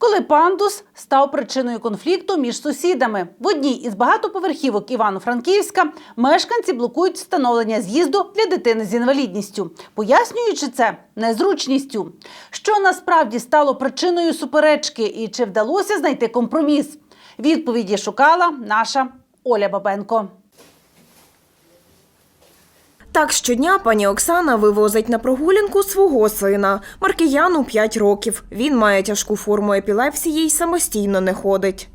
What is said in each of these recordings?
коли пандус став причиною конфлікту між сусідами. В одній із багатоповерхівок Івано-Франківська мешканці блокують встановлення з'їзду для дитини з інвалідністю, пояснюючи це незручністю. Що насправді стало причиною суперечки і чи вдалося знайти компроміс? Відповіді шукала наша Оля Бабенко. Так щодня пані Оксана вивозить на прогулянку свого сина. Маркіяну 5 років. Він має тяжку форму епілепсії й самостійно не ходить.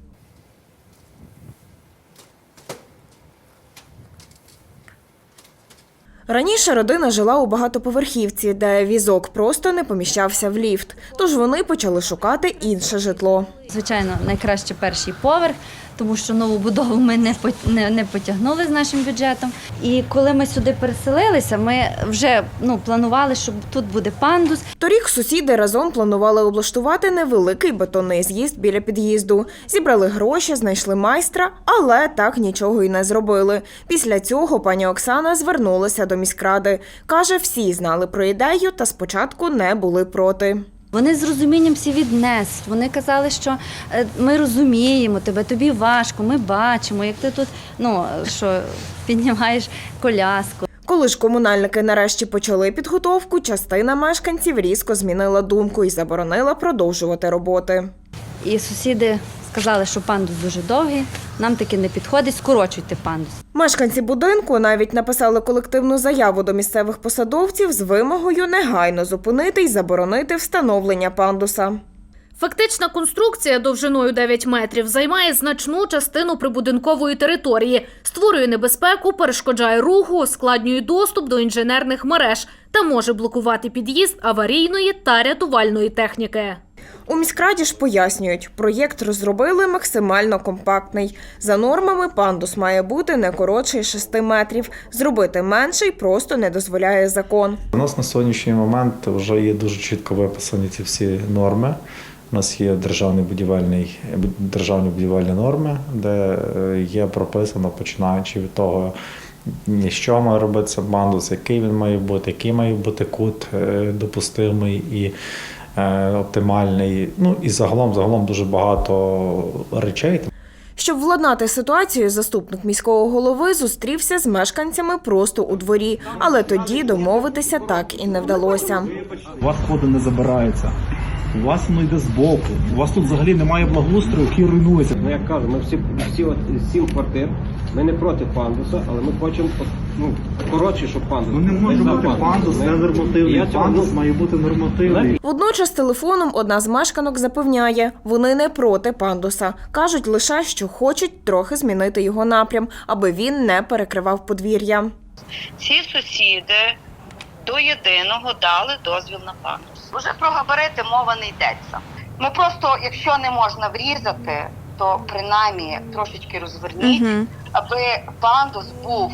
Раніше родина жила у багатоповерхівці, де візок просто не поміщався в ліфт. Тож вони почали шукати інше житло. Звичайно, найкраще перший поверх, тому що нову будову ми не, по- не, потягнули з нашим бюджетом. І коли ми сюди переселилися, ми вже ну, планували, що тут буде пандус. Торік сусіди разом планували облаштувати невеликий бетонний з'їзд біля під'їзду. Зібрали гроші, знайшли майстра, але так нічого й не зробили. Після цього пані Оксана звернулася до міськради. Каже, всі знали про ідею та спочатку не були проти. Вони з розумінням всі віднесуть. Вони казали, що е, ми розуміємо тебе, тобі важко, ми бачимо, як ти тут ну, що, піднімаєш коляску. Коли ж комунальники нарешті почали підготовку, частина мешканців різко змінила думку і заборонила продовжувати роботи. І сусіди сказали, що пандус дуже довгий, нам таки не підходить, скорочуйте пандус. Мешканці будинку навіть написали колективну заяву до місцевих посадовців з вимогою негайно зупинити й заборонити встановлення пандуса. Фактична конструкція довжиною 9 метрів займає значну частину прибудинкової території, створює небезпеку, перешкоджає руху, ускладнює доступ до інженерних мереж та може блокувати під'їзд аварійної та рятувальної техніки. У міськраді ж пояснюють, проєкт розробили максимально компактний. За нормами пандус має бути не коротший 6 метрів. Зробити менший просто не дозволяє закон. У нас на сьогоднішній момент вже є дуже чітко виписані ці всі норми. У нас є державні будівельні, норми, де е, є прописано, починаючи від того, що має робитися бандус, який він має бути, який має бути кут е, допустимий і оптимальний. Ну і загалом, загалом дуже багато речей. Щоб владнати ситуацію, заступник міського голови зустрівся з мешканцями просто у дворі, але тоді домовитися так і не вдалося. У вас ходи не забираються. У вас воно йде збоку. У вас тут взагалі немає благоустрою, який руйнується. Ну, як кажу, ми всі, всі от, сім квартир, ми не проти пандуса, але ми хочемо ну, коротше, щоб пандус. Ну не може за бути пандус, Ми- не І нормативний. я цього, Пандус ну, має бути нормативний. Водночас телефоном одна з мешканок запевняє, вони не проти пандуса. кажуть лише, що хочуть трохи змінити його напрям, аби він не перекривав подвір'я. ці сусіди до єдиного дали дозвіл на пандус. Уже про габарити мова не йдеться. Ми просто, якщо не можна врізати, то принаймні трошечки розверніть, аби пандус був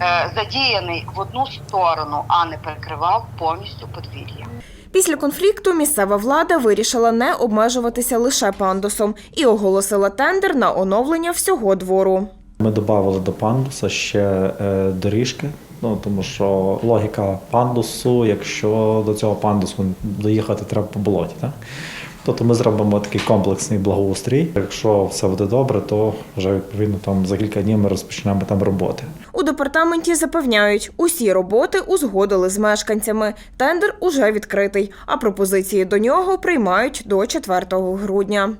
е, задіяний в одну сторону, а не перекривав повністю подвір'я. Після конфлікту місцева влада вирішила не обмежуватися лише пандусом і оголосила тендер на оновлення всього двору. Ми додали до пандуса ще е, доріжки. Ну тому що логіка пандусу, якщо до цього пандусу доїхати треба по болоті, так? Тобто ми зробимо такий комплексний благоустрій. Якщо все буде добре, то вже відповідно там за кілька днів ми розпочнемо там роботи. У департаменті запевняють, усі роботи узгодили з мешканцями. Тендер уже відкритий, а пропозиції до нього приймають до 4 грудня.